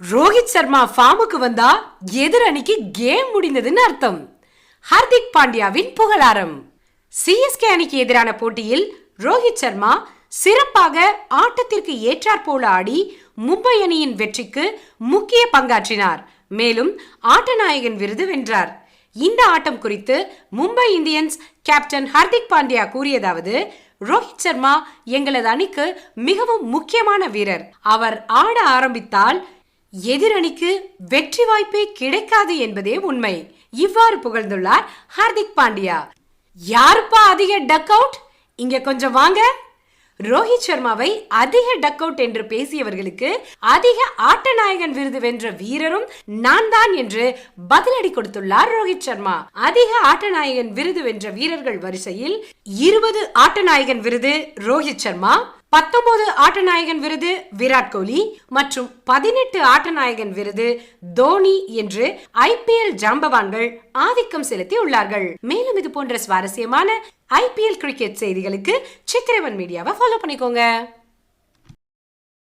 ரோஹித் சர்மா ஃபார்முக்கு வந்தா எதிர் அணிக்கு கேம் முடிந்ததுன்னு அர்த்தம். ஹர்திக் பாண்டியாவின் புகழாரம். சிஎஸ்கே அணிக்கு எதிரான போட்டியில் ரோஹித் சர்மா சிறப்பாக ஆட்டத்திற்கு ஏற்றாற்போல ஆடி மும்பை அணியின் வெற்றிக்கு முக்கிய பங்காற்றினார். மேலும் ஆட்டநாயகன் விருது வென்றார். இந்த ஆட்டம் குறித்து மும்பை இந்தியன்ஸ் கேப்டன் ஹர்திக் பாண்டியா கூறியதாவது ரோஹித் சர்மா எங்களது அணிக்கு மிகவும் முக்கியமான வீரர். அவர் ஆட ஆரம்பித்தால் எதிரணிக்கு வெற்றி வாய்ப்பே கிடைக்காது என்பதே உண்மை. இவ்வாறு புகழ்ந்துள்ளார் ஹார்திக் பாண்டியா. யாருப்பா அதிக டக் அவுட் இங்க கொஞ்சம் வாங்க. ரோஹித் சர்மாவை அதிக டக் அவுட் என்று பேசியவர்களுக்கு அதிக ஆட்டநாயகன் விருது வென்ற வீரரும் நான் தான் என்று பதிலடி கொடுத்துள்ளார் ரோஹித் சர்மா. அதிக ஆட்டநாயகன் விருது வென்ற வீரர்கள் வரிசையில் இருபது ஆட்டநாயகன் விருது ரோஹித் சர்மா. பத்தொன்பது ஆட்டநாயகன் விருது விராட் கோலி மற்றும் பதினெட்டு ஆட்டநாயகன் விருது தோனி என்று ஐபிஎல் ஜாம்பவான்கள் ஆதிக்கம் செலுத்தி உள்ளார்கள். மேலும் இது போன்ற சுவாரஸ்யமான ஐபிஎல் கிரிக்கெட் செய்திகளுக்கு சித்திரவன் மீடியாவை ஃபாலோ பண்ணிக்கோங்க.